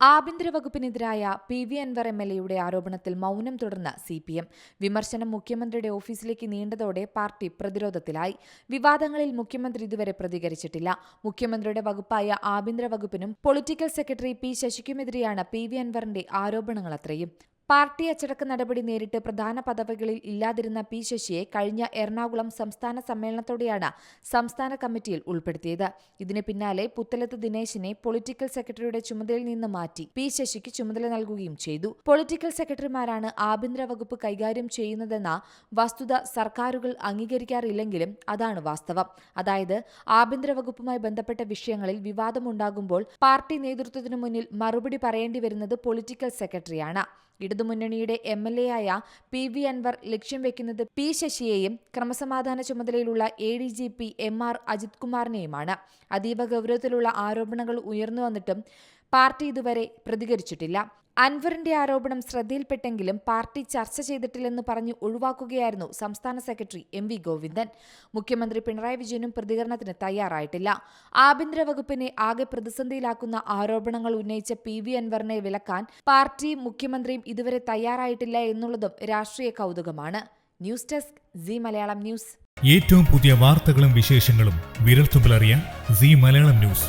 ആഭ്യന്തര വകുപ്പിനെതിരായ P V Anvar M L എയുടെ ആരോപണത്തിൽ മൗനം തുടർന്ന് സി പി എം. വിമർശനം മുഖ്യമന്ത്രിയുടെ ഓഫീസിലേക്ക് നീണ്ടതോടെ പാർട്ടി പ്രതിരോധത്തിലായി. വിവാദങ്ങളിൽ മുഖ്യമന്ത്രി ഇതുവരെ പ്രതികരിച്ചിട്ടില്ല. മുഖ്യമന്ത്രിയുടെ വകുപ്പായ ആഭ്യന്തര വകുപ്പിനും പൊളിറ്റിക്കൽ സെക്രട്ടറി പി ശശിക്കുമെതിരെയാണ് പി വി അൻവറിന്റെ ആരോപണങ്ങളത്രയും പാർട്ടി അച്ചടക്ക നടപടി നേരിട്ട് പ്രധാന പദവികളിൽ ഇല്ലാതിരുന്ന പി ശശിയെ കഴിഞ്ഞ എറണാകുളം സംസ്ഥാന സമ്മേളനത്തോടെയാണ് സംസ്ഥാന കമ്മിറ്റിയിൽ ഉൾപ്പെടുത്തിയത്. ഇതിന് പിന്നാലെ പുത്തലത്ത് ദിനേശിനെ പൊളിറ്റിക്കൽ സെക്രട്ടറിയുടെ ചുമതലയിൽ നിന്ന് മാറ്റി പി ശശിക്ക് ചുമതല നൽകുകയും ചെയ്തു. പൊളിറ്റിക്കൽ സെക്രട്ടറിമാരാണ് ആഭ്യന്തര വകുപ്പ് കൈകാര്യം ചെയ്യുന്നതെന്ന വസ്തുത സർക്കാരുകൾ അംഗീകരിക്കാറില്ലെങ്കിലും അതാണ് വാസ്തവം. അതായത് ആഭ്യന്തര വകുപ്പുമായി ബന്ധപ്പെട്ട വിഷയങ്ങളിൽ വിവാദമുണ്ടാകുമ്പോൾ പാർട്ടി നേതൃത്വത്തിനു മുന്നിൽ മറുപടി പറയേണ്ടി വരുന്നത് പൊളിറ്റിക്കൽ സെക്രട്ടറിയാണ്. ഇടതുമുന്നണിയുടെ എം എൽ എ ആയ പി വി അൻവർ ലക്ഷ്യം വെക്കുന്നത് പി ശശിയെയും ക്രമസമാധാന ചുമതലയിലുള്ള A D G P M R Ajith കുമാറിനെയുമാണ്. അതീവ ഗൗരവത്തിലുള്ള ആരോപണങ്ങൾ ഉയർന്നു വന്നിട്ടും പാർട്ടി ഇതുവരെ പ്രതികരിച്ചിട്ടില്ല. അൻവറിന്റെ ആരോപണം ശ്രദ്ധയിൽപ്പെട്ടെങ്കിലും പാർട്ടി ചർച്ച ചെയ്തിട്ടില്ലെന്ന് പറഞ്ഞ് ഒഴിവാക്കുകയായിരുന്നു സംസ്ഥാന സെക്രട്ടറി എം വി ഗോവിന്ദൻ. മുഖ്യമന്ത്രി പിണറായി വിജയനും പ്രതികരണത്തിന് തയ്യാറായിട്ടില്ല. ആഭ്യന്തര വകുപ്പിനെ ആകെ പ്രതിസന്ധിയിലാക്കുന്ന ആരോപണങ്ങൾ ഉന്നയിച്ച പി വി അൻവറിനെ വിലക്കാൻ പാർട്ടിയും മുഖ്യമന്ത്രിയും ഇതുവരെ തയ്യാറായിട്ടില്ല എന്നുള്ളതും രാഷ്ട്രീയ കൗതുകമാണ്. News desk C Malayalam news. ഏറ്റവും പുതിയ വാർത്തകളും വിശേഷങ്ങളും വിരൽത്തുമ്പിലറിയാൻ സി മലയാളം ന്യൂസ്.